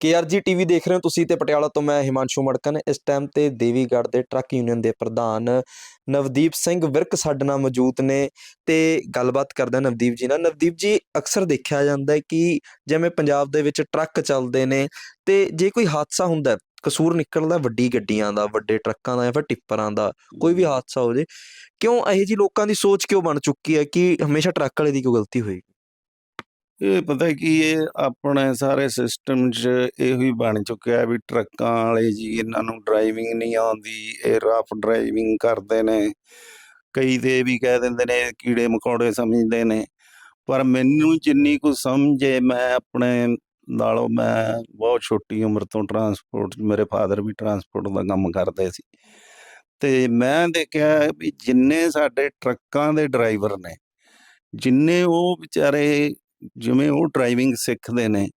KRG TV ਦੇਖ ਰਹੇ ਹੋ ਤੁਸੀਂ ਤੇ ਪਟਿਆਲਾ ਤੋਂ ਮੈਂ ਹਿਮਾਂਸ਼ੂ ਮੜਕਨ ਇਸ ਟਾਈਮ ਤੇ ਦੇਵੀਗੜ੍ਹ ਦੇ ਟਰੱਕ ਯੂਨੀਅਨ ਦੇ ਪ੍ਰਧਾਨ ਨਵਦੀਪ ਸਿੰਘ ਵਿਰਕ ਸਾਡੇ ਨਾਲ ਮੌਜੂਦ ਨੇ ਤੇ ਗੱਲਬਾਤ ਕਰਦੇ ਨਵਦੀਪ ਜੀ ਨਾਲ। ਨਵਦੀਪ ਜੀ, ਅਕਸਰ ਦੇਖਿਆ ਜਾਂਦਾ ਹੈ ਕਿ ਜਿਵੇਂ ਪੰਜਾਬ ਦੇ ਵਿੱਚ ਟਰੱਕ ਚੱਲਦੇ ਨੇ ਤੇ ਜੇ ਕੋਈ ਹਾਦਸਾ ਹੁੰਦਾ ਕਸੂਰ ਨਿਕਲਦਾ ਵੱਡੀ ਗੱਡੀਆਂ ਦਾ, ਵੱਡੇ ਟਰੱਕਾਂ ਦਾ ਜਾਂ ਫਿਰ ਟਿੱਪਰਾਂ ਦਾ, ਕੋਈ ਵੀ ਹਾਦਸਾ ਹੋ ਜੇ, ਕਿਉਂ ਇਹੋ ਜੀ ਲੋਕਾਂ ਦੀ ਸੋਚ ਕਿਉਂ ਬਣ ਚੁੱਕੀ ਹੈ ਕਿ ਹਮੇਸ਼ਾ ਟਰੱਕ ਵਾਲੇ ਦੀ ਕਿਉਂ ਗਲਤੀ ਹੋਏਗੀ? ਇਹ ਪਤਾ ਕੀ ਇਹ ਆਪਣੇ ਸਾਰੇ ਸਿਸਟਮ 'ਚ ਇਹੋ ਹੀ ਬਣ ਚੁੱਕਿਆ ਵੀ ਟਰੱਕਾਂ ਵਾਲੇ ਜੀ ਇਹਨਾਂ ਨੂੰ ਡਰਾਈਵਿੰਗ ਨਹੀਂ ਆਉਂਦੀ, ਇਹ ਰਫ ਡਰਾਈਵਿੰਗ ਕਰਦੇ ਨੇ। ਕਈ ਤੇ ਵੀ ਕਹਿ ਦਿੰਦੇ ਨੇ, ਕੀੜੇ ਮਕੌੜੇ ਸਮਝਦੇ ਨੇ। ਪਰ ਮੈਨੂੰ ਜਿੰਨੀ ਕੁ ਸਮਝ ਹੈ ਮੈਂ ਆਪਣੇ ਨਾਲੋਂ ਮੈਂ ਬਹੁਤ ਛੋਟੀ ਉਮਰ ਤੋਂ ਟਰਾਂਸਪੋਰਟ ਮੇਰੇ ਫਾਦਰ ਵੀ ਟਰਾਂਸਪੋਰਟ ਦਾ ਕੰਮ ਕਰਦੇ ਸੀ। ਤੇ ਮੈਂ ਦੇਖਿਆ ਵੀ ਜਿੰਨੇ ਸਾਡੇ ਟਰੱਕਾਂ ਦੇ ਡਰਾਈਵਰ ਨੇ, ਜਿੰਨੇ ਉਹ ਵਿਚਾਰੇ ਜਿਵੇਂ ਉਹ ਡਰਾਈਵਿੰਗ ਸਿੱਖਦੇ ਨੇ,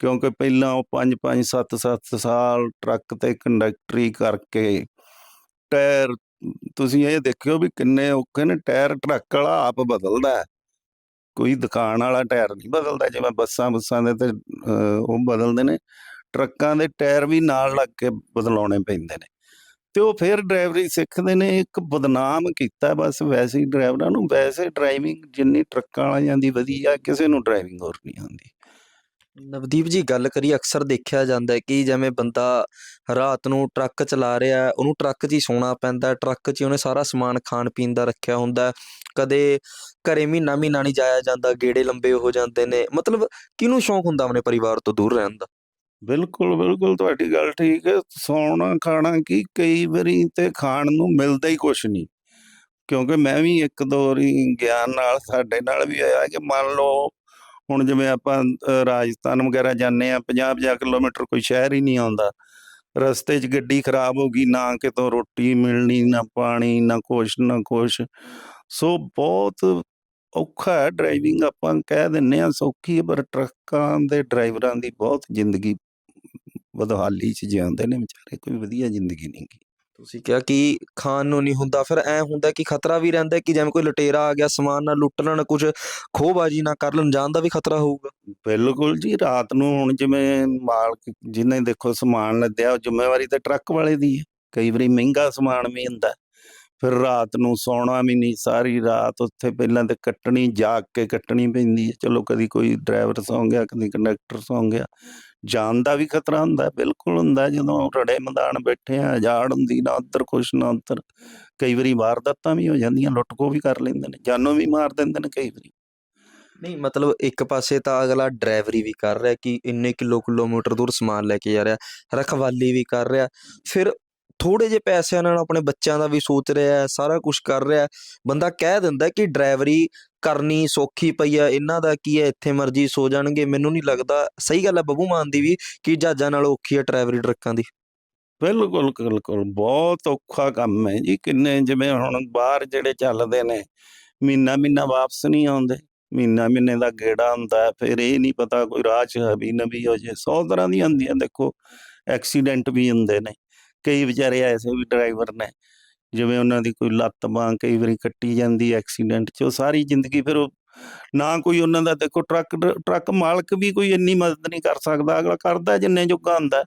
ਕਿਉਂਕਿ ਪਹਿਲਾਂ ਉਹ 5 5 7 7 ਸਾਲ ਟਰੱਕ ਤੇ ਕੰਡਕਟਰੀ ਕਰਕੇ ਟਾਇਰ, ਤੁਸੀਂ ਇਹ ਦੇਖਿਓ ਵੀ ਕਿੰਨੇ ਔਖੇ ਨੇ, ਟਾਇਰ ਟਰੱਕ ਵਾਲਾ ਆਪ ਬਦਲਦਾ ਕੋਈ ਦੁਕਾਨ ਵਾਲਾ ਟਾਇਰ ਨਹੀਂ ਬਦਲਦਾ, ਜਿਵੇਂ ਬੱਸਾਂ ਬੁੱਸਾਂ ਦੇ ਤੇ ਉਹ ਬਦਲਦੇ ਨੇ, ਟਰੱਕਾਂ ਦੇ ਟਾਇਰ ਵੀ ਨਾਲ ਲੱਗ ਕੇ ਬਦਲਾਉਣੇ ਪੈਂਦੇ ਨੇ। ਤੇ ਉਹ ਫਿਰ ਡਰਾਈਵਰੀ ਸਿੱਖਦੇ ਨੇ ਇੱਕ ਬਦਨਾਮ ਕੀਤਾ ਬਸ ਵੈਸੇ ਹੀ ਡਰਾਈਵਰਾਂ ਨੂੰ। ਵੈਸੇ ਡਰਾਈਵਿੰਗ ਜਿੰਨੀ ਟਰੱਕਾਂ ਵਾਲਿਆਂ ਦੀ ਵਧੀਆ ਕਿਸੇ ਨੂੰ ਡਰਾਈਵਿੰਗ ਹੋਰ ਨਹੀਂ ਆਉਂਦੀ। ਨਵਦੀਪ ਜੀ ਗੱਲ ਕਰੀ ਅਕਸਰ ਦੇਖਿਆ ਜਾਂਦਾ ਹੈ ਕਿ ਜਿਵੇਂ ਬੰਦਾ ਰਾਤ ਨੂੰ ਟਰੱਕ ਚਲਾ ਰਿਹਾ ਹੈ, ਉਹਨੂੰ ਟਰੱਕ 'ਚ ਹੀ ਸੌਣਾ ਪੈਂਦਾ ਟਰੱਕ 'ਚ ਹੀ ਉਹਨੇ ਸਾਰਾ ਸਮਾਨ ਖਾਣ ਪੀਣ ਦਾ ਰੱਖਿਆ ਹੁੰਦਾ ਕਦੇ ਘਰੇ ਮਹੀਨਾ ਮਹੀਨਾ ਨਹੀਂ ਜਾਇਆ ਜਾਂਦਾ ਗੇੜੇ ਲੰਬੇ ਹੋ ਜਾਂਦੇ ਨੇ। ਮਤਲਬ ਕਿਹਨੂੰ ਸ਼ੌਂਕ ਹੁੰਦਾ ਆਪਣੇ ਪਰਿਵਾਰ ਤੋਂ ਦੂਰ ਰਹਿਣ ਦਾ? ਬਿਲਕੁਲ ਬਿਲਕੁਲ ਤੁਹਾਡੀ ਗੱਲ ਠੀਕ ਹੈ। ਸੌਣਾ, ਖਾਣਾ ਕੀ ਕਈ ਵਾਰੀ ਤੇ ਖਾਣ ਨੂੰ ਮਿਲਦਾ ਹੀ ਕੁਛ ਨਹੀਂ। ਕਿਉਂਕਿ ਮੈਂ ਵੀ ਇੱਕ ਦੋ ਵਾਰੀ ਗਿਆਨ ਨਾਲ ਸਾਡੇ ਨਾਲ ਵੀ ਆਇਆ ਕਿ ਮੰਨ ਲਓ ਹੁਣ ਜਿਵੇਂ ਆਪਾਂ ਰਾਜਸਥਾਨ ਵਗੈਰਾ ਜਾਂਦੇ ਆ 50 50 ਕਿਲੋਮੀਟਰ ਕੋਈ ਸ਼ਹਿਰ ਹੀ ਨਹੀਂ ਆਉਂਦਾ। ਰਸਤੇ 'ਚ ਗੱਡੀ ਖਰਾਬ ਹੋ ਗਈ, ਨਾ ਕਿਤੋਂ ਰੋਟੀ ਮਿਲਣੀ, ਨਾ ਪਾਣੀ, ਨਾ ਕੁਛ ਨਾ ਕੁਛ। ਸੋ ਬਹੁਤ ਔਖਾ ਹੈ ਡਰਾਈਵਿੰਗ ਆਪਾਂ ਕਹਿ ਦਿੰਨੇ ਆ ਸੌਖੀ ਹੈ, ਪਰ ਟਰੱਕਾਂ ਦੇ ਡਰਾਈਵਰਾਂ ਦੀ ਬਹੁਤ ਜ਼ਿੰਦਗੀ ਬਦਹਾਲੀ 'ਚ ਜਿਉਂਦੇ ਨੇ ਵਿਚਾਰੇ ਕੋਈ ਵਧੀਆ ਜ਼ਿੰਦਗੀ ਨਹੀਂ ਗੀ। ਤੁਸੀਂ ਕਿਹਾ ਕਿ ਖਾਣ ਨੂੰ ਨਹੀਂ ਹੁੰਦਾ ਫਿਰ ਐ ਹੁੰਦਾ ਕਿ ਖਤਰਾ ਵੀ ਰਹਿੰਦਾ ਕਿ ਜਿਵੇਂ ਕੋਈ ਲੁਟੇਰਾ ਆ ਗਿਆ ਸਮਾਨ ਨਾ ਲੁੱਟ ਲੈਣ ਕੁਝ ਖੋਹਬਾਜੀ ਨਾ ਕਰ ਲੈਣ ਜਾਣ ਦਾ ਵੀ ਖਤਰਾ ਹੋਊਗਾ। ਬਿਲਕੁਲ ਜੀ ਰਾਤ ਨੂੰ ਹੁਣ ਜਿਵੇਂ ਮਾਲਕ ਜਿਹਨੇ ਦੇਖੋ ਸਮਾਨ ਲੱਦਿਆ ਉਹ ਜ਼ਿੰਮੇਵਾਰੀ ਤਾਂ ਟਰੱਕ ਵਾਲੇ ਦੀ ਹੈ। ਕਈ ਵਾਰੀ ਮਹਿੰਗਾ ਸਮਾਨ ਵੀ ਹੁੰਦਾ। ਫਿਰ ਰਾਤ ਨੂੰ ਸੌਣਾ ਵੀ ਨਹੀਂ ਸਾਰੀ ਰਾਤ ਉੱਥੇ ਪਹਿਲਾਂ ਤੇ ਕੱਟਣੀ ਜਾਗ ਕੇ ਕੱਟਣੀ ਪੈਂਦੀ ਹੈ। ਚਲੋ ਕਦੀ ਕੋਈ ਡਰਾਈਵਰ ਸੌਂ ਗਿਆ ਕਦੀ ਕੰਡਕਟਰ ਸੌਂ ਗਿਆ। ਜਾਨ ਦਾ ਵੀ ਖਤਰਾ ਹੁੰਦਾ ਬਿਲਕੁਲ ਹੁੰਦਾ ਜਦੋਂ ਰੜੇ ਮੈਦਾਨ ਬੈਠੇ ਆ ਜਾੜ ਹੁੰਦੀ ਨਾ ਉੱਧਰ ਕੁਛ ਨਾ ਉੱਧਰ, ਕਈ ਵਾਰੀ ਵਾਰਦਾਤਾਂ ਵੀ ਹੋ ਜਾਂਦੀਆਂ ਲੁੱਟਕੋ ਵੀ ਕਰ ਲੈਂਦੇ ਨੇ, ਜਾਨੋਂ ਵੀ ਮਾਰ ਦਿੰਦੇ ਨੇ ਕਈ ਵਾਰੀ। ਨਹੀਂ, ਮਤਲਬ ਇੱਕ ਪਾਸੇ ਤਾਂ ਅਗਲਾ ਡਰਾਈਵਰੀ ਵੀ ਕਰ ਰਿਹਾ ਕਿ ਇੰਨੇ ਕਿਲੋ ਕਿਲੋਮੀਟਰ ਦੂਰ ਸਮਾਨ ਲੈ ਕੇ ਜਾ ਰਿਹਾ, ਰਖਵਾਲੀ ਵੀ ਕਰ ਰਿਹਾ, ਫਿਰ ਥੋੜੇ ਜਿਹੇ ਪੈਸਿਆਂ ਨਾਲ ਆਪਣੇ ਬੱਚਿਆਂ ਦਾ ਵੀ ਸੋਚ ਰਿਹਾ ਹੈ, ਸਾਰਾ ਕੁਝ ਕਰ ਰਿਹਾ ਹੈ। ਬੰਦਾ ਕਹਿ ਦਿੰਦਾ ਕਿ ਡਰਾਈਵਰੀ ਕਰਨੀ ਸੌਖੀ ਪਈ ਆ ਇਹਨਾਂ ਦਾ ਕੀ ਹੈ, ਇੱਥੇ ਮਰਜ਼ੀ ਸੋ ਜਾਣਗੇ। ਮੈਨੂੰ ਨਹੀਂ ਲੱਗਦਾ, ਸਹੀ ਗੱਲ ਹੈ ਬੱਬੂ ਮਾਨ ਦੀ ਵੀ, ਕਿ ਜਹਾਜ਼ਾਂ ਨਾਲ ਔਖੀ ਹੈ ਡਰਾਈਵਰੀ ਟਰੱਕਾਂ ਦੀ। ਬਿਲਕੁਲ ਬਿਲਕੁਲ। ਬਹੁਤ ਔਖਾ ਕੰਮ ਹੈ ਜੀ, ਕਿੰਨੇ ਜਿਵੇਂ ਹੁਣ ਬਾਹਰ ਜਿਹੜੇ ਚੱਲਦੇ ਨੇ, ਮਹੀਨਾ ਮਹੀਨਾ ਵਾਪਸ ਨਹੀਂ ਆਉਂਦੇ। ਮਹੀਨਾ ਮਹੀਨੇ ਦਾ ਗੇੜਾ ਹੁੰਦਾ ਫਿਰ ਇਹ ਨਹੀਂ ਪਤਾ ਕੋਈ ਰਾਹ 'ਚ ਹਬੀ ਨਬੀ ਹੋ ਜੇ। 100 ਤਰ੍ਹਾਂ ਦੀਆਂ ਹੁੰਦੀਆਂ ਦੇਖੋ, ਐਕਸੀਡੈਂਟ ਵੀ ਹੁੰਦੇ ਨੇ। ਕਈ ਵਿਚਾਰੇ ਐਸੇ ਵੀ ਡਰਾਈਵਰ ਨੇ, ਜਿਵੇਂ ਉਹਨਾਂ ਦੀ ਕੋਈ ਲੱਤ ਬਾਂਹ ਕਈ ਵਾਰੀ ਕੱਟੀ ਜਾਂਦੀ ਐਕਸੀਡੈਂਟ 'ਚ, ਉਹ ਸਾਰੀ ਜ਼ਿੰਦਗੀ ਫਿਰ ਉਹ ਨਾ ਕੋਈ ਉਹਨਾਂ ਦਾ, ਦੇਖੋ ਟਰੱਕ ਟਰੱਕ ਮਾਲਕ ਵੀ ਕੋਈ ਇੰਨੀ ਮਦਦ ਨਹੀਂ ਕਰ ਸਕਦਾ, ਅਗਲਾ ਕਰਦਾ ਜਿੰਨੇ ਜੋਗਾ ਹੁੰਦਾ,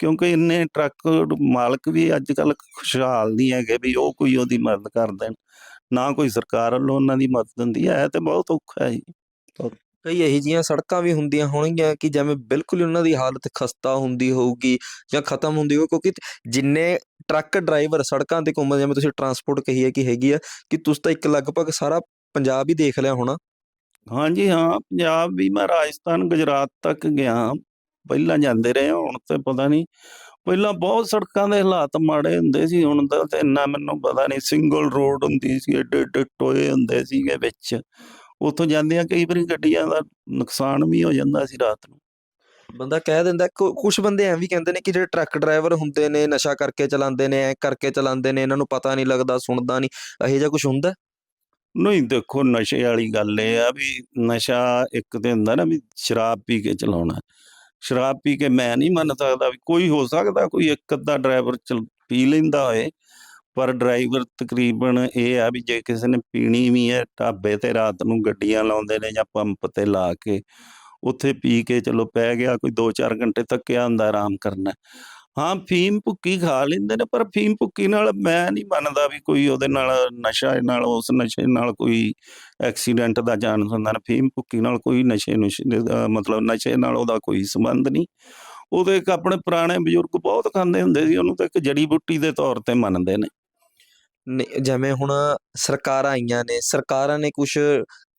ਕਿਉਂਕਿ ਇੰਨੇ ਟਰੱਕ ਮਾਲਕ ਵੀ ਅੱਜ ਕੱਲ ਖੁਸ਼ਹਾਲ ਨਹੀਂ ਹੈਗੇ ਵੀ ਉਹ ਕੋਈ ਉਹਦੀ ਮਦਦ ਕਰ ਦੇਣ, ਨਾ ਕੋਈ ਸਰਕਾਰ ਵੱਲੋਂ ਉਹਨਾਂ ਦੀ ਮਦਦ ਹੁੰਦੀ ਹੈ ਇਹ ਤੇ ਬਹੁਤ ਔਖਾ ਹੈ ਜੀ। ਕਈ ਇਹੋ ਜਿਹੀਆਂ ਸੜਕਾਂ ਵੀ ਹੁੰਦੀਆਂ ਹੋਣਗੀਆਂ ਕਿ ਜਿਵੇਂ ਬਿਲਕੁਲ ਉਹਨਾਂ ਦੀ ਹਾਲਤ ਖਸਤਾ ਹੁੰਦੀ ਹੋਊਗੀ ਜਾਂ ਖਤਮ ਹੁੰਦੀ ਹੋਊ ਕਿਉਂਕਿ ਜਿੰਨੇ ਟਰੱਕ ਡਰਾਈਵਰ ਸੜਕਾਂ ਤੇ ਘੁੰਮਦੇ ਜਿਵੇਂ ਤੁਸੀਂ ਟਰਾਂਸਪੋਰਟ ਕਹੀ ਹੈ ਕਿ ਹੈਗੀ ਆ ਕਿ ਤੁਸੀਂ ਤਾਂ ਇੱਕ ਲਗਭਗ ਸਾਰਾ ਪੰਜਾਬ ਹੀ ਦੇਖ ਲਿਆ ਹੋਣਾ। ਹਾਂਜੀ ਹਾਂ ਪੰਜਾਬ ਵੀ ਮੈਂ ਰਾਜਸਥਾਨ ਗੁਜਰਾਤ ਤੱਕ ਗਿਆ ਪਹਿਲਾਂ ਜਾਂਦੇ ਰਹੇ ਹਾਂ, ਹੁਣ ਤੇ ਪਤਾ ਨਹੀਂ। ਪਹਿਲਾਂ ਬਹੁਤ ਸੜਕਾਂ ਦੇ ਹਾਲਾਤ ਮਾੜੇ ਹੁੰਦੇ ਸੀ ਹੁਣ ਤਾਂ ਤੇ ਇੰਨਾ ਮੈਨੂੰ ਪਤਾ ਨਹੀਂ ਸਿੰਗਲ ਰੋਡ ਹੁੰਦੀ ਸੀ ਏਡੇ ਏਡੇ ਟੋਏ ਹੁੰਦੇ ਸੀਗੇ ਵਿੱਚ। ਉੱਥੋਂ ਜਾਂਦੀਆਂ ਕਈ ਵਾਰੀ ਗੱਡੀਆਂ ਦਾ ਨੁਕਸਾਨ ਵੀ ਹੋ ਜਾਂਦਾ ਸੀ ਰਾਤ ਨੂੰ। ਬੰਦਾ ਕਹਿ ਦਿੰਦਾ ਕੁਝ ਬੰਦੇ ਐਂ ਵੀ ਕਹਿੰਦੇ ਨੇ ਕਿ ਜਿਹੜੇ ਟਰੱਕ ਡਰਾਈਵਰ ਹੁੰਦੇ ਨੇ ਨਸ਼ਾ ਕਰਕੇ ਚਲਾਉਂਦੇ ਨੇ ਐ ਕਰਕੇ ਚਲਾਉਂਦੇ ਨੇ ਇਹਨਾਂ ਨੂੰ ਪਤਾ ਨਹੀਂ ਲੱਗਦਾ ਸੁਣਦਾ ਨਹੀਂ ਇਹੋ ਜਿਹਾ ਕੁਝ ਹੁੰਦਾ? ਨਹੀਂ ਦੇਖੋ ਨਸ਼ੇ ਵਾਲੀ ਗੱਲ ਇਹ ਆ ਵੀ ਨਸ਼ਾ ਇੱਕ ਤੇ ਹੁੰਦਾ ਨਾ ਵੀ ਸ਼ਰਾਬ ਪੀ ਕੇ ਚਲਾਉਣਾ। ਸ਼ਰਾਬ ਪੀ ਕੇ ਮੈਂ ਨਹੀਂ ਮੰਨ ਸਕਦਾ ਵੀ ਕੋਈ ਹੋ ਸਕਦਾ ਕੋਈ ਇੱਕ ਅੱਧਾ ਡਰਾਈਵਰ ਪੀ ਲੈਂਦਾ ਹੋਏ। ਪਰ ਡਰਾਈਵਰ ਤਕਰੀਬਨ ਇਹ ਆ ਵੀ ਜੇ ਕਿਸੇ ਨੇ ਪੀਣੀ ਵੀ ਹੈ, ਢਾਬੇ ਤੇ ਰਾਤ ਨੂੰ ਗੱਡੀਆਂ ਲਾਉਂਦੇ ਨੇ ਜਾਂ ਪੰਪ ਤੇ ਲਾ ਕੇ, ਉੱਥੇ ਪੀ ਕੇ ਚਲੋ ਪੈ ਗਿਆ, ਕੋਈ 2-4 ਘੰਟੇ ਥੱਕਿਆ ਹੁੰਦਾ, ਆਰਾਮ ਕਰਨਾ। ਹਾਂ, ਫੀਮ ਭੁੱਕੀ ਖਾ ਲੈਂਦੇ ਨੇ, ਪਰ ਫੀਮ ਭੁੱਕੀ ਨਾਲ ਮੈਂ ਨਹੀਂ ਮੰਨਦਾ ਵੀ ਕੋਈ ਉਹਦੇ ਨਾਲ ਨਸ਼ਾ ਨਾਲ, ਉਸ ਨਸ਼ੇ ਨਾਲ ਕੋਈ ਐਕਸੀਡੈਂਟ ਦਾ ਚਾਂਸ ਹੁੰਦਾ ਨਾ ਫੀਮ ਭੁੱਕੀ ਨਾਲ ਕੋਈ ਨਸ਼ੇ ਨੁਸ਼ੇ ਮਤਲਬ ਨਸ਼ੇ ਨਾਲ ਉਹਦਾ ਕੋਈ ਸੰਬੰਧ ਨਹੀਂ। ਉਹਦੇ ਇੱਕ ਆਪਣੇ ਪੁਰਾਣੇ ਬਜ਼ੁਰਗ ਬਹੁਤ ਖਾਂਦੇ ਹੁੰਦੇ ਸੀ, ਉਹਨੂੰ ਤਾਂ ਇੱਕ ਜੜੀ ਬੂਟੀ ਦੇ ਤੌਰ ਤੇ ਮੰਨਦੇ ਨੇ। ਜਿਵੇਂ ਹੁਣ ਸਰਕਾਰਾਂ ਆਈਆਂ ਨੇ ਸਰਕਾਰਾਂ ਨੇ ਕੁਝ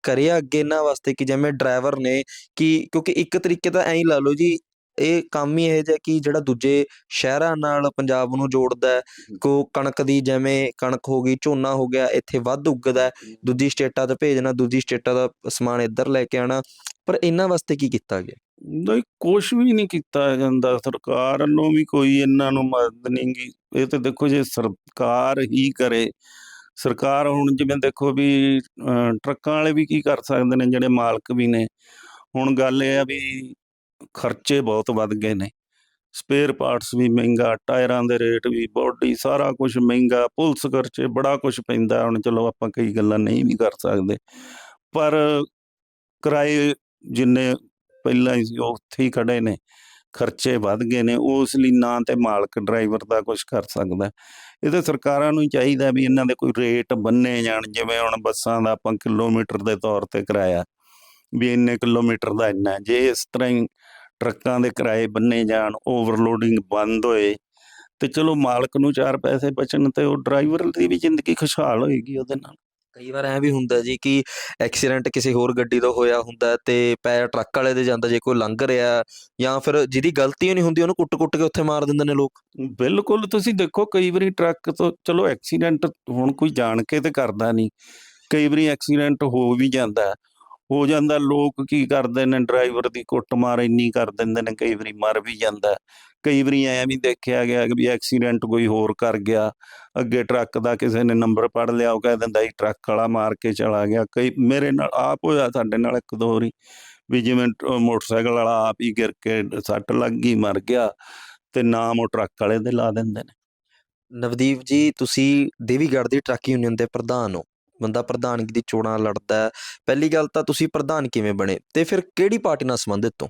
ਕਰਿਆ ਅੱਗੇ ਇਹਨਾਂ ਵਾਸਤੇ ਕਿ ਜਿਵੇਂ ਡਰਾਈਵਰ ਨੇ ਕਿ ਕਿਉਂਕਿ ਇੱਕ ਤਰੀਕੇ ਤਾਂ ਐਂ ਹੀ ਲਾ ਲਓ ਜੀ ਇਹ ਕੰਮ ਹੀ ਇਹ ਜਿਹਾ ਕਿ ਜਿਹੜਾ ਦੂਜੇ ਸ਼ਹਿਰਾਂ ਨਾਲ ਪੰਜਾਬ ਨੂੰ ਜੋੜਦਾ ਹੈ ਕੋ ਕਣਕ ਦੀ ਜਿਵੇਂ ਕਣਕ ਹੋ ਗਈ ਝੋਨਾ ਹੋ ਗਿਆ ਇੱਥੇ ਵੱਧ ਉੱਗਦਾ ਦੂਜੀ ਸਟੇਟਾਂ 'ਚ ਭੇਜਣਾ ਦੂਜੀ ਸਟੇਟਾਂ ਦਾ ਸਮਾਨ ਇੱਧਰ ਲੈ ਕੇ ਆਉਣਾ ਪਰ ਇਹਨਾਂ ਵਾਸਤੇ ਕੀ ਕੀਤਾ ਗਿਆ? ਨਹੀਂ, ਕੁਛ ਵੀ ਨਹੀਂ ਕੀਤਾ ਜਾਂਦਾ। ਸਰਕਾਰ ਵੱਲੋਂ ਵੀ ਕੋਈ ਇਹਨਾਂ ਨੂੰ ਮਦਦ ਨਹੀਂ ਗੀ। ਇਹ ਤੇ ਦੇਖੋ ਜੇ ਸਰਕਾਰ ਹੀ ਕਰੇ, ਸਰਕਾਰ ਹੁਣ ਜਿਵੇਂ ਦੇਖੋ ਵੀ ਟਰੱਕਾਂ ਵਾਲੇ ਵੀ ਕੀ ਕਰ ਸਕਦੇ ਨੇ, ਜਿਹੜੇ ਮਾਲਕ ਵੀ ਨੇ। ਹੁਣ ਗੱਲ ਇਹ ਆ ਵੀ ਖਰਚੇ ਬਹੁਤ ਵੱਧ ਗਏ ਨੇ। ਸਪੇਅਰ ਪਾਰਟਸ ਵੀ ਮਹਿੰਗਾ, ਟਾਇਰਾਂ ਦੇ ਰੇਟ ਵੀ, ਬੋਡੀ ਸਾਰਾ ਕੁਝ ਮਹਿੰਗਾ, ਪੁਲਿਸ ਖਰਚੇ ਬੜਾ ਕੁਝ ਪੈਂਦਾ। ਹੁਣ ਚਲੋ ਆਪਾਂ ਕਈ ਗੱਲਾਂ ਨਹੀਂ ਵੀ ਕਰ ਸਕਦੇ। ਪਰ ਕਿਰਾਏ ਜਿੰਨੇ ਪਹਿਲਾਂ ਹੀ ਸੀ, ਉਹ ਉੱਥੇ ਹੀ ਖੜੇ ਨੇ। ਖਰਚੇ ਵੱਧ ਗਏ ਨੇ, ਉਸ ਲਈ ਨਾ ਤੇ ਮਾਲਕ ਡਰਾਈਵਰ ਦਾ ਕੁਝ ਕਰ ਸਕਦਾ। ਇਹ ਤਾਂ ਸਰਕਾਰਾਂ ਨੂੰ ਚਾਹੀਦਾ ਵੀ ਇਹਨਾਂ ਦੇ ਕੋਈ ਰੇਟ ਬੰਨੇ ਜਾਣ, ਜਿਵੇਂ ਹੁਣ ਬੱਸਾਂ ਦਾ ਆਪਾਂ ਕਿਲੋਮੀਟਰ ਦੇ ਤੌਰ ਤੇ ਕਿਰਾਇਆ, ਵੀ ਇੰਨੇ ਕਿਲੋਮੀਟਰ ਦਾ ਇੰਨਾ ਜੇ ਇਸ ਤਰ੍ਹਾਂ ਹੀ ਟਰੱਕਾਂ ਦੇ ਕਿਰਾਏ ਬੰਨੇ ਜਾਣ, ਓਵਰਲੋਡਿੰਗ ਬੰਦ ਹੋਏ, ਤੇ ਚਲੋ ਮਾਲਕ ਨੂੰ ਚਾਰ ਪੈਸੇ ਬਚਣ ਤੇ ਉਹ ਡਰਾਈਵਰ ਦੀ ਵੀ ਜ਼ਿੰਦਗੀ ਖੁਸ਼ਹਾਲ ਹੋਏਗੀ ਉਹਦੇ ਨਾਲ। ਕਈ ਵਾਰ ਐ ਵੀ ਹੁੰਦਾ ਜੀ ਕਿ ਐਕਸੀਡੈਂਟ ਕਿਸੇ ਹੋਰ ਗੱਡੀ ਦਾ ਹੋਇਆ ਹੁੰਦਾ ਤੇ ਪੈਰ ਟਰੱਕ ਵਾਲੇ ਦੇ ਜਾਂਦਾ ਜੇ ਕੋਈ ਲੰਘ ਰਿਹਾ ਜਾਂ ਫਿਰ ਜਿਹਦੀ ਗਲਤੀ ਨਹੀਂ ਹੁੰਦੀ ਉਹਨੂੰ ਕੁੱਟ-ਕੁੱਟ ਕੇ ਉੱਥੇ ਮਾਰ ਦਿੰਦੇ ਨੇ ਲੋਕ। ਬਿਲਕੁਲ, ਤੁਸੀਂ ਦੇਖੋ ਕਈ ਵਾਰੀ ਟਰੱਕ ਤੋਂ ਚਲੋ ਐਕਸੀਡੈਂਟ ਹੁਣ ਕੋਈ ਜਾਣ ਕੇ ਤੇ ਕਰਦਾ ਨਹੀਂ ਕਈ ਵਾਰੀ ਐਕਸੀਡੈਂਟ ਹੋ ਵੀ ਜਾਂਦਾ, ਹੋ ਜਾਂਦਾ ਲੋਕ ਕੀ ਕਰਦੇ ਨੇ ਡਰਾਈਵਰ ਦੀ ਕੁੱਟਮਾਰ ਇੰਨੀ ਕਰ ਦਿੰਦੇ ਨੇ ਕਈ ਵਾਰੀ ਮਰ ਵੀ ਜਾਂਦਾ। ਕਈ ਵਾਰੀ ਐਂ ਵੀ ਦੇਖਿਆ ਗਿਆ ਕਿ ਵੀ ਐਕਸੀਡੈਂਟ ਕੋਈ ਹੋਰ ਕਰ ਗਿਆ, ਅੱਗੇ ਟਰੱਕ ਦਾ ਕਿਸੇ ਨੇ ਨੰਬਰ ਪੜ ਲਿਆ, ਉਹ ਕਹਿ ਦਿੰਦਾ ਇਹ ਟਰੱਕ ਵਾਲਾ ਮਾਰ ਕੇ ਚਲਾ ਗਿਆ। ਕਈ ਮੇਰੇ ਨਾਲ ਆਪ ਹੋਇਆ, ਸਾਡੇ ਨਾਲ ਇੱਕ ਦੋ ਵਾਰੀ, ਵੀ ਜਿਵੇਂ ਮੋਟਰਸਾਈਕਲ ਵਾਲਾ ਆਪ ਹੀ ਗਿਰ ਕੇ ਸੱਟ ਲੱਗ ਗਈ, ਮਰ ਗਿਆ, ਤੇ ਨਾਮ ਉਹ ਟਰੱਕ ਵਾਲੇ ਦੇ ਲਾ ਦਿੰਦੇ ਨੇ। ਨਵਦੀਪ ਜੀ, ਤੁਸੀਂ ਦੇਵੀਗੜ੍ਹ ਦੀ ਟਰੱਕ ਯੂਨੀਅਨ ਦੇ ਪ੍ਰਧਾਨ ਹੋ। ਬੰਦਾ ਪ੍ਰਧਾਨਗੀ ਦੀ ਚੋਣਾਂ ਲੜਦਾ ਪਹਿਲੀ ਗੱਲ ਤਾਂ ਤੁਸੀਂ ਪ੍ਰਧਾਨ ਕਿਵੇਂ ਬਣੇ? ਤੇ ਫਿਰ ਕਿਹੜੀ ਪਾਰਟੀ ਨਾਲ ਸੰਬੰਧਿਤ ਹੋ?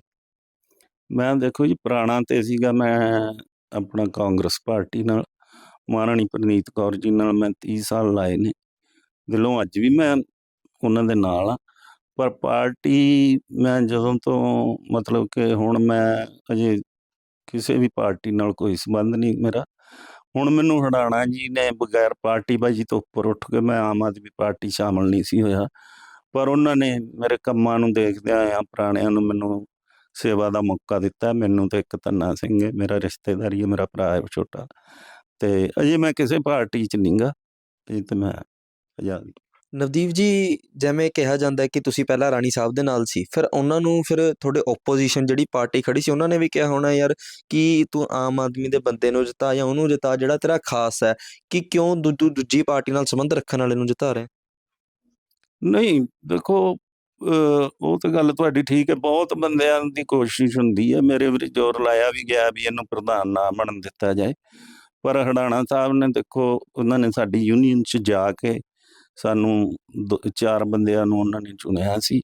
ਮੈਂ ਦੇਖੋ ਜੀ ਪੁਰਾਣਾ ਤੇ ਸੀਗਾ ਮੈਂ ਆਪਣਾ ਕਾਂਗਰਸ ਪਾਰਟੀ ਨਾਲ, ਮਹਾਰਾਣੀ ਪ੍ਰਨੀਤ ਕੌਰ ਜੀ ਨਾਲ ਮੈਂ 30 ਸਾਲ ਲਾਏ ਨੇ। ਦਿਲੋਂ ਅੱਜ ਵੀ ਮੈਂ ਉਹਨਾਂ ਦੇ ਨਾਲ ਆ ਪਰ ਪਾਰਟੀ ਮੈਂ ਜਦੋਂ ਤੋਂ ਮਤਲਬ ਕਿ ਹੁਣ ਮੈਂ ਅਜੇ ਕਿਸੇ ਵੀ ਪਾਰਟੀ ਨਾਲ ਕੋਈ ਸੰਬੰਧ ਨਹੀਂ ਮੇਰਾ। ਹੁਣ ਮੈਨੂੰ ਹੜਾਣਾ ਜੀ ਨੇ ਬਗੈਰ ਪਾਰਟੀ ਬਾਜੀ ਤੋਂ ਉੱਪਰ ਉੱਠ ਕੇ ਮੈਂ ਆਮ ਆਦਮੀ ਪਾਰਟੀ ਸ਼ਾਮਲ ਨਹੀਂ ਸੀ ਹੋਇਆ। ਪਰ ਉਹਨਾਂ ਨੇ ਮੇਰੇ ਕੰਮਾਂ ਨੂੰ ਦੇਖਦਿਆਂ ਆ ਪੁਰਾਣਿਆਂ ਨੂੰ ਮੈਨੂੰ ਸੇਵਾ ਦਾ ਮੌਕਾ ਦਿੱਤਾ। ਮੈਨੂੰ ਤੇ ਇੱਕ ਧੰਨਾ ਸਿੰਘ ਹੈ ਮੇਰਾ ਰਿਸ਼ਤੇਦਾਰੀ ਹੈ ਮੇਰਾ ਭਰਾ ਹੈ ਛੋਟਾ। ਤੇ ਅਜੇ ਮੈਂ ਕਿਸੇ ਪਾਰਟੀ 'ਚ ਨਹੀਂਗਾ ਅਜੇ ਤੇ ਮੈਂ ਆਜ਼ਾਦ ਨਵਦੀਪ ਜੀ ਜਿਵੇਂ ਕਿਹਾ ਜਾਂਦਾ ਹੈ ਕਿ ਤੁਸੀਂ ਪਹਿਲਾਂ ਰਾਣੀ ਸਾਹਿਬ ਦੇ ਨਾਲ ਸੀ ਫਿਰ ਉਹਨਾਂ ਨੂੰ ਫਿਰ ਤੁਹਾਡੇ ਓਪੋਜੀਸ਼ਨ ਜਿਹੜੀ ਪਾਰਟੀ ਖੜੀ ਸੀ ਉਹਨਾਂ ਨੇ ਵੀ ਕਿਹਾ ਹੋਣਾ ਯਾਰ ਕਿ ਤੂੰ ਆਮ ਆਦਮੀ ਦੇ ਬੰਦੇ ਨੂੰ ਜਿਤਾ ਜਾਂ ਉਹਨੂੰ ਜਿਤਾ ਜਿਹੜਾ ਤੇਰਾ ਖਾਸ ਹੈ ਕਿ ਕਿਉਂ ਦੂਜੀ ਪਾਰਟੀ ਨਾਲ ਸੰਬੰਧ ਰੱਖਣ ਵਾਲੇ ਨੂੰ ਜਿਤਾ ਰਿਹਾ ਨਹੀਂ ਦੇਖੋ ਉਹ ਤਾਂ ਗੱਲ ਤੁਹਾਡੀ ਠੀਕ ਹੈ, ਬਹੁਤ ਬੰਦਿਆਂ ਦੀ ਕੋਸ਼ਿਸ਼ ਹੁੰਦੀ ਹੈ, ਮੇਰੇ ਵੀ ਜ਼ੋਰ ਲਾਇਆ ਵੀ ਗਿਆ ਵੀ ਇਹਨੂੰ ਪ੍ਰਧਾਨ ਨਾ ਬਣਨ ਦਿੱਤਾ ਜਾਏ। ਪਰ ਹੜਾਣਾ ਸਾਹਿਬ ਨੇ ਦੇਖੋ, ਉਹਨਾਂ ਨੇ ਸਾਡੀ ਯੂਨੀਅਨ 'ਚ ਜਾ ਕੇ ਸਾਨੂੰ ਚਾਰ ਬੰਦਿਆਂ ਨੂੰ ਉਹਨਾਂ ਨੇ ਚੁਣਿਆ ਸੀ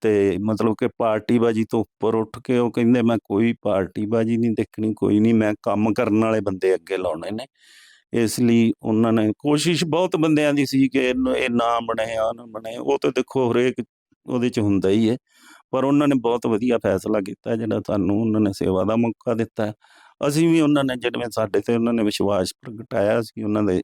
ਤੇ ਮਤਲਬ ਕਿ ਪਾਰਟੀਬਾਜੀ ਤੋਂ ਉੱਪਰ ਉੱਠ ਕੇ ਉਹ ਕਹਿੰਦੇ, ਮੈਂ ਕੋਈ ਪਾਰਟੀਬਾਜੀ ਨਹੀਂ ਦੇਖਣੀ, ਕੋਈ ਨਹੀਂ, ਮੈਂ ਕੰਮ ਕਰਨ ਵਾਲੇ ਬੰਦੇ ਅੱਗੇ ਲਾਉਣੇ ਨੇ। ਇਸ ਲਈ ਉਹਨਾਂ ਨੇ ਕੋਸ਼ਿਸ਼ ਬਹੁਤ ਬੰਦਿਆਂ ਦੀ ਸੀ ਕਿ ਇਹਨੂੰ- ਇਹ ਨਾ ਬਣੇ ਆ ਨਾ ਬਣੇ। ਉਹ ਤਾਂ ਦੇਖੋ, ਹਰੇਕ ਉਹਦੇ ਚ ਹੁੰਦਾ ਹੀ ਹੈ। ਪਰ ਉਹਨਾਂ ਨੇ ਬਹੁਤ ਵਧੀਆ ਫੈਸਲਾ ਕੀਤਾ ਜਿਹੜਾ ਸਾਨੂੰ ਉਹਨਾਂ ਨੇ ਸੇਵਾ ਦਾ ਮੌਕਾ ਦਿੱਤਾ। ਅਸੀਂ ਵੀ ਉਹਨਾਂ ਨੇ ਜਿਵੇਂ ਸਾਡੇ ਤੇ ਉਹਨਾਂ ਨੇ ਵਿਸ਼ਵਾਸ ਪ੍ਰਗਟਾਇਆ ਸੀ ਉਹਨਾਂ ਦੇ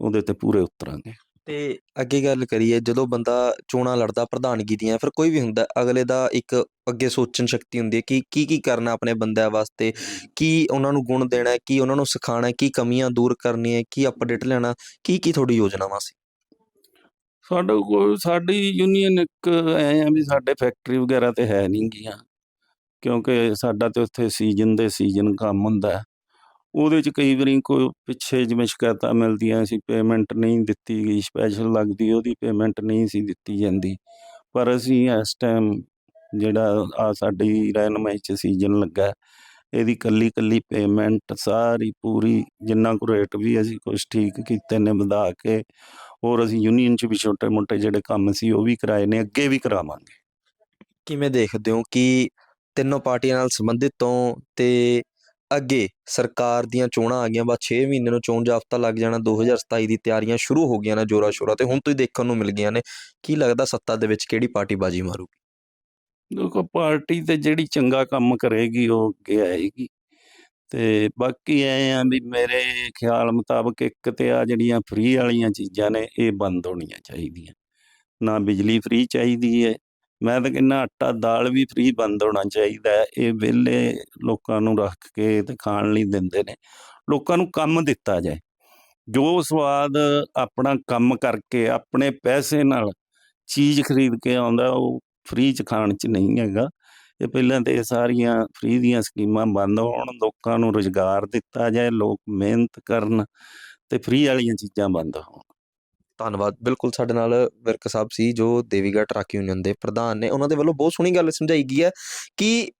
ਉਹਦੇ ਤੇ ਪੂਰੇ ਉਤਰਾਂਗੇ। ਤੇ ਅੱਗੇ ਗੱਲ ਕਰੀਏ, ਜਦੋਂ ਬੰਦਾ ਚੋਣਾਂ ਲੜਦਾ, ਪ੍ਰਧਾਨਗੀ ਦੀਆਂ, ਫਿਰ ਕੋਈ ਵੀ ਹੁੰਦਾ, ਅਗਲੇ ਦਾ ਇੱਕ ਅੱਗੇ ਸੋਚਣ ਸ਼ਕਤੀ ਹੁੰਦੀ ਹੈ ਕਿ ਕੀ ਕੀ ਕਰਨਾ ਆਪਣੇ ਬੰਦਿਆਂ ਵਾਸਤੇ, ਕੀ ਉਹਨਾਂ ਨੂੰ ਗੁਣ ਦੇਣਾ ਹੈ, ਕੀ ਉਹਨਾਂ ਨੂੰ ਸਿਖਾਉਣਾ ਹੈ, ਕੀ ਕਮੀਆਂ ਦੂਰ ਕਰਨੀਆਂ ਕੀ ਅਪਡੇਟ ਲੈਣਾ, ਕੀ ਕੀ ਤੁਹਾਡੀ ਯੋਜਨਾਵਾਂ ਸੀ? ਸਾਡਾ ਕੋਲ, ਸਾਡੀ ਯੂਨੀਅਨ ਇੱਕ ਐ ਆ ਵੀ ਸਾਡੇ ਫੈਕਟਰੀ ਵਗੈਰਾ ਤੇ ਹੈ ਨਹੀਂ ਗੀਆਂ। ਕਿਉਂਕਿ ਸਾਡਾ ਤੇ ਉੱਥੇ ਸੀਜ਼ਨ ਦੇ ਸੀਜ਼ਨ ਕੰਮ ਹੁੰਦਾ। ਉਹਦੇ ਚ ਕਈ ਵਾਰੀ ਕੋਈ ਪਿੱਛੇ ਜਿਵੇਂ ਸ਼ਿਕਾਇਤਾਂ ਮਿਲਦੀਆਂ ਸੀ ਪੇਮੈਂਟ ਨਹੀਂ ਦਿੱਤੀ ਗਈ ਸਪੈਸ਼ਲ ਲੱਗਦੀ, ਉਹਦੀ ਪੇਮੈਂਟ ਨਹੀਂ ਸੀ ਦਿੱਤੀ ਜਾਂਦੀ। ਪਰ ਅਸੀਂ ਇਸ ਟਾਈਮ ਜਿਹੜਾ ਆ ਸਾਡੀ ਰਹਿਨਮਾਈ ਚ ਸੀਜ਼ਨ ਲੱਗਾ, ਇਹਦੀ ਕੱਲੀ ਕੱਲੀ ਪੇਮੈਂਟ ਸਾਰੀ ਪੂਰੀ ਜਿੰਨਾ ਕੁ ਰੇਟ ਵੀ ਅਸੀਂ ਕੁਝ ਠੀਕ ਕੀਤੇ ਨੇ ਵਧਾ ਕੇ ਹੋਰ ਅਸੀਂ ਯੂਨੀਅਨ ਚ ਵੀ ਛੋਟੇ ਮੋਟੇ ਜਿਹੜੇ ਕੰਮ ਸੀ ਉਹ ਵੀ ਕਰਾਏ ਨੇ ਅੱਗੇ ਵੀ ਕਰਾਵਾਂਗੇ। ਕਿਵੇਂ ਦੇਖਦੇ ਹੋ ਕਿ ਤਿੰਨੋਂ ਪਾਰਟੀਆਂ ਨਾਲ ਸੰਬੰਧਿਤ ਤੋਂ ਤੇ ਅੱਗੇ ਸਰਕਾਰ ਦੀਆਂ ਚੋਣਾਂ ਆ ਗਈਆਂ ਬਸ 6 ਮਹੀਨੇ ਨੂੰ ਚੋਣ ਜਾਬਤਾ ਲੱਗ ਜਾਣਾ 2027 ਦੀ ਤਿਆਰੀਆਂ ਸ਼ੁਰੂ ਹੋ ਗਈਆਂ ਨੇ ਜੋਰਾ ਸ਼ੋਰਾ ਤੇ ਹੁਣ ਤੁਸੀਂ ਦੇਖਣ ਨੂੰ ਮਿਲ ਗਈਆਂ ਨੇ ਕੀ ਲੱਗਦਾ ਸੱਤਾ ਦੇ ਵਿੱਚ ਕਿਹੜੀ ਪਾਰਟੀ ਬਾਜੀ ਮਾਰੂਗੀ? ਦੇਖੋ ਪਾਰਟੀ ਤੇ ਜਿਹੜੀ ਚੰਗਾ ਕੰਮ ਕਰੇਗੀ ਉਹ ਅੱਗੇ ਆਏਗੀ। ਤੇ ਬਾਕੀ ਐ ਆ ਵੀ ਮੇਰੇ ਖਿਆਲ ਮੁਤਾਬਕ ਇੱਕ ਤੇ ਆ ਜਿਹੜੀਆਂ ਫ੍ਰੀ ਵਾਲੀਆਂ ਚੀਜ਼ਾਂ ਨੇ, ਇਹ ਬੰਦ ਹੋਣੀਆਂ ਚਾਹੀਦੀਆਂ। ਨਾ ਬਿਜਲੀ ਫ੍ਰੀ ਚਾਹੀਦੀ ਹੈ ਮੈਂ ਤਾਂ ਕਹਿੰਦਾ ਆਟਾ ਦਾਲ ਵੀ ਫ੍ਰੀ ਬੰਦ ਹੋਣਾ ਚਾਹੀਦਾ ਹੈ ਇਹ ਵਿਹਲੇ ਲੋਕਾਂ ਨੂੰ ਰੱਖ ਕੇ ਤੇ ਖਾਣ ਲਈ ਦਿੰਦੇ ਨੇ। ਲੋਕਾਂ ਨੂੰ ਕੰਮ ਦਿੱਤਾ ਜਾਏ, ਜੋ ਸਵਾਦ ਆਪਣਾ ਕੰਮ ਕਰਕੇ, ਆਪਣੇ ਪੈਸੇ ਨਾਲ ਚੀਜ਼ ਖਰੀਦ ਕੇ ਆਉਂਦਾ, ਉਹ ਫ੍ਰੀ ਚ ਖਾਣ ਚ ਨਹੀਂ ਹੈਗਾ। ਇਹ ਪਹਿਲਾਂ ਤੇ ਇਹ ਸਾਰੀਆਂ ਫ੍ਰੀ ਦੀਆਂ ਸਕੀਮਾਂ ਬੰਦ ਹੋਣ, ਲੋਕਾਂ ਨੂੰ ਰੁਜ਼ਗਾਰ ਦਿੱਤਾ ਜਾਏ, ਲੋਕ ਮਿਹਨਤ ਕਰਨ ਤੇ ਫ੍ਰੀ ਵਾਲੀਆਂ ਚੀਜ਼ਾਂ ਬੰਦ ਹੋਣ। ਧੰਨਵਾਦ। ਬਿਲਕੁਲ ਸਾਡੇ ਨਾਲ ਵਿਰਕ ਸਾਹਿਬ ਸੀ, ਜੋ ਦੇਵੀਗੜ੍ਹ ਟਰੱਕ ਯੂਨੀਅਨ ਦੇ ਪ੍ਰਧਾਨ ਨੇ। ਉਹਨਾਂ ਦੇ ਵੱਲੋਂ ਬਹੁਤ ਸੋਹਣੀ ਗੱਲ ਸਮਝਾਈ ਗਈ ਹੈ ਕਿ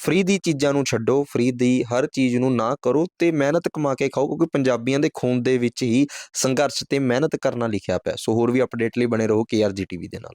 ਫ੍ਰੀ ਦੀ ਚੀਜ਼ਾਂ ਨੂੰ ਛੱਡੋ ਫਰੀ ਦੀ ਹਰ ਚੀਜ਼ ਨੂੰ ਨਾ ਕਰੋ ਤੇ ਮਿਹਨਤ ਕਮਾ ਕੇ ਖਾਓ, ਕਿਉਂਕਿ ਪੰਜਾਬੀਆਂ ਦੇ ਖੂਨ ਦੇ ਵਿੱਚ ਹੀ ਸੰਘਰਸ਼ ਤੇ ਮਿਹਨਤ ਕਰਨਾ ਲਿਖਿਆ ਪਿਆ। ਸੋ ਹੋਰ ਵੀ ਅਪਡੇਟ ਲਈ ਬਣੇ ਰਹੋ ਕੇਆਰਜੀ ਟੀਵੀ ਦੇ ਨਾਲ।